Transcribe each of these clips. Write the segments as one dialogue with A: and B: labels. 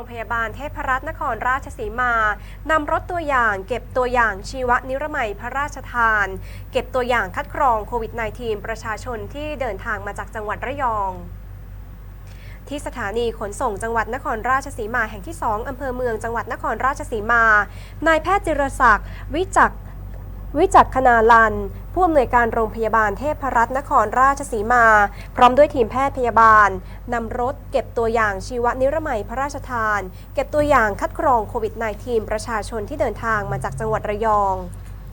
A: รงพยาบาลเทพรัตน์นครราชสีมานำรถตัวอย่าง เก็บตัวอย่างชีวนิรมัยพระราชทาน เก็บตัวอย่างคัดกรองโควิด -19 ประชาชนที่เดินทางมาจากจังหวัดระยองที่สถานีขนส่งจังหวัดนครราชสีมาแห่งที่ 2 อำเภอเมืองจังหวัดนครราชสีมา นายแพทย์จิรศักดิ์วิจักรวิจักคณาลัน ผู้อำนวยการโรงพยาบาลเทพรัตน์นครราชสีมา พร้อมด้วยทีมแพทย์พยาบาลนำรถเก็บตัวอย่างชีวนิรมัยพระราชทาน เก็บตัวอย่างคัดกรองโควิด -19 ประชาชนที่เดินทางมาจากจังหวัดระยอง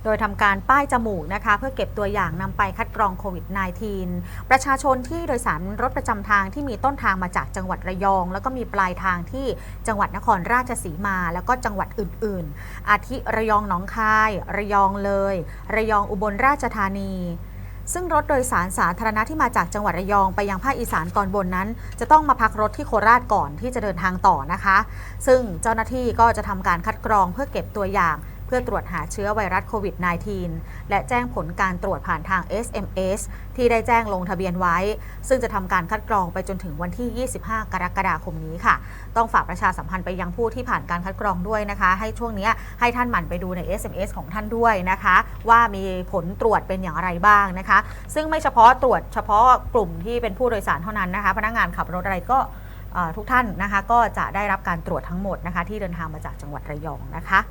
B: ดยทำการป้ายจมูกนะคะ เพื่อเก็บตัวอย่างนำไปคัดกรองโควิด -19 ประชาชนที่โดยสารรถประจำทางที่มีต้นทางมาจากจังหวัดระยอง แล้วก็มีปลายทางที่จังหวัดนครราชสีมา แล้วก็จังหวัดอื่น ๆ อาทิระยองหนองคาย ระยองเลย ระยองอุบลราชธานีซึ่งรถโดยสารสาธารณะที่มาจากจังหวัดระยองไปยังภาคอีสานตอนบนนั้น จะต้องมาพักรถที่โคราชก่อนที่จะเดินทางต่อนะคะ ซึ่งเจ้าหน้าที่ก็จะทำการคัดกรองเพื่อเก็บตัวอย่าง เพื่อตรวจหาเชื้อไวรัสโควิด -19 และแจ้งผลการตรวจผ่านทาง SMS ที่ได้แจ้งลงทะเบียนไว้ ซึ่งจะทำการคัดกรองไปจนถึงวันที่ 25 กรกฎาคมนี้ค่ะ ต้องฝากประชาสัมพันธ์ไปยังผู้ที่ผ่านการคัดกรองด้วยนะคะ ให้ช่วงนี้ให้ท่านหมั่นไปดูใน SMS ของท่านด้วยนะคะ ว่ามีผลตรวจเป็นอย่างไรบ้างนะคะ ซึ่งไม่เฉพาะตรวจเฉพาะกลุ่มที่เป็นผู้โดยสารเท่านั้นนะคะ พนักงานขับรถอะไรก็ทุกท่านนะคะก็จะได้รับการตรวจทั้งหมดนะคะที่เดินทางมาจากจังหวัดระยองนะคะ